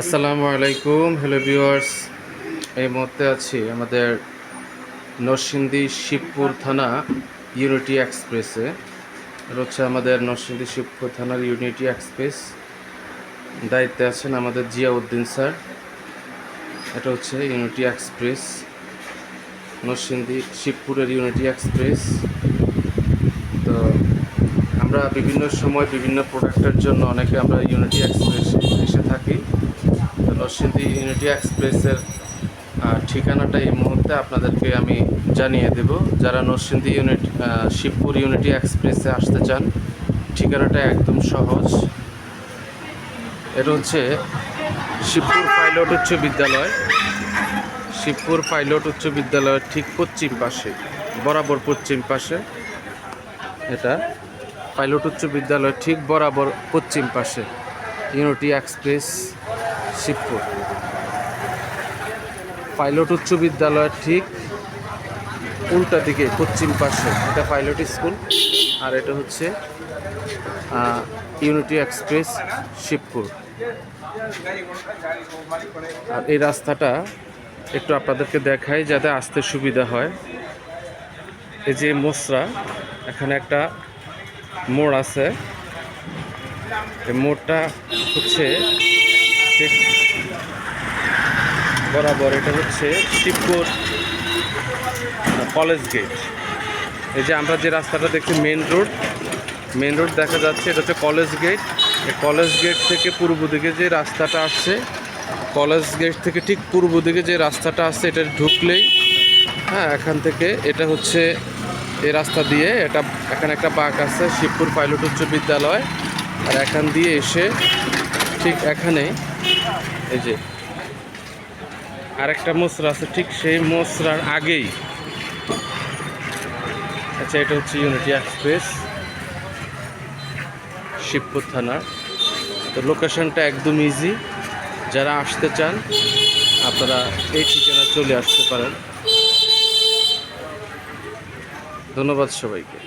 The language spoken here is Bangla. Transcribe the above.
আসসালামু আলাইকুম হ্যালো ভিউয়ার্স এই মুহূর্তে আছি আমাদের নরসিংদী শিবপুর থানা ইউনিটি এক্সপ্রেসে হচ্ছে আমাদের নরসিংদী শিবপুর থানার ইউনিটি এক্সপ্রেস দায়িত্বে আছেন আমাদের জিয়াউদ্দিন স্যার। এটা হচ্ছে ইউনিটি এক্সপ্রেস নরসিংদী শিবপুরের ইউনিটি এক্সপ্রেস তো আমরা বিভিন্ন সময় বিভিন্ন প্রোডাক্টের জন্য অনেকে আমরা ইউনিটি এক্সপ্রেস এসে থাকি। তো নরসিংদী ইউনিটি এক্সপ্রেসের ঠিকানাটা এই মুহূর্তে আপনাদেরকে আমি জানিয়ে দেব। যারা নরসিংদী ইউনিট শিবপুর ইউনিটি এক্সপ্রেসে আসতে চান, ঠিকানাটা একদম সহজ। এটা হচ্ছে শিবপুর পাইলট উচ্চ বিদ্যালয়। শিবপুর পাইলট উচ্চ বিদ্যালয়ের ঠিক পশ্চিম পাশে, বরাবর পশ্চিম পাশে, এটা। পাইলট উচ্চ বিদ্যালয় ঠিক বরাবর পশ্চিম পাশে, ইউনিটি এক্সপ্রেস, শিবপুর। পাইলট উচ্চ বিদ্যালয়ের ঠিক উল্টা দিকে পশ্চিম পাশে, এটা পাইলট স্কুল, আর এটা হচ্ছে ইউনিটি এক্সপ্রেস, শিবপুর। আর এই রাস্তাটা একটু আপনাদেরকে দেখাই যাতে আসতে সুবিধা হয়। এই যে মোসরা, এখানে একটা মোড় আছে। মোড়টা হচ্ছে বরাবর, এটা হচ্ছে শিবপুর কলেজ গেট। এই যে আমরা যে রাস্তাটা দেখছি মেন রোড মেন রোড দেখা যাচ্ছে, এটা হচ্ছে কলেজ গেট। কলেজ গেট থেকে পূর্ব দিকে যে রাস্তাটা আসছে কলেজ গেট থেকে ঠিক পূর্ব দিকে যে রাস্তাটা আসছে এটা ঢুকলেই হ্যাঁ এখান থেকে এটা হচ্ছে এই রাস্তা দিয়ে এটা এখানে একটা পার্ক আছে, শিবপুর পাইলট উচ্চ বিদ্যালয়। আর এখান দিয়ে এসে ঠিক এখানে এই যে আরেকটা মোসরা আছে, ঠিক সেই মোসরার আগেই। আচ্ছা এটা হচ্ছে ইউনিটি এক্সপ্রেস শিবপুর থানার তো লোকেশনটা একদম ইজি যারা আসতে চান, আপনারা এই ঠিকানা চলে আসতে পারেন। ধন্যবাদ সবাইকে।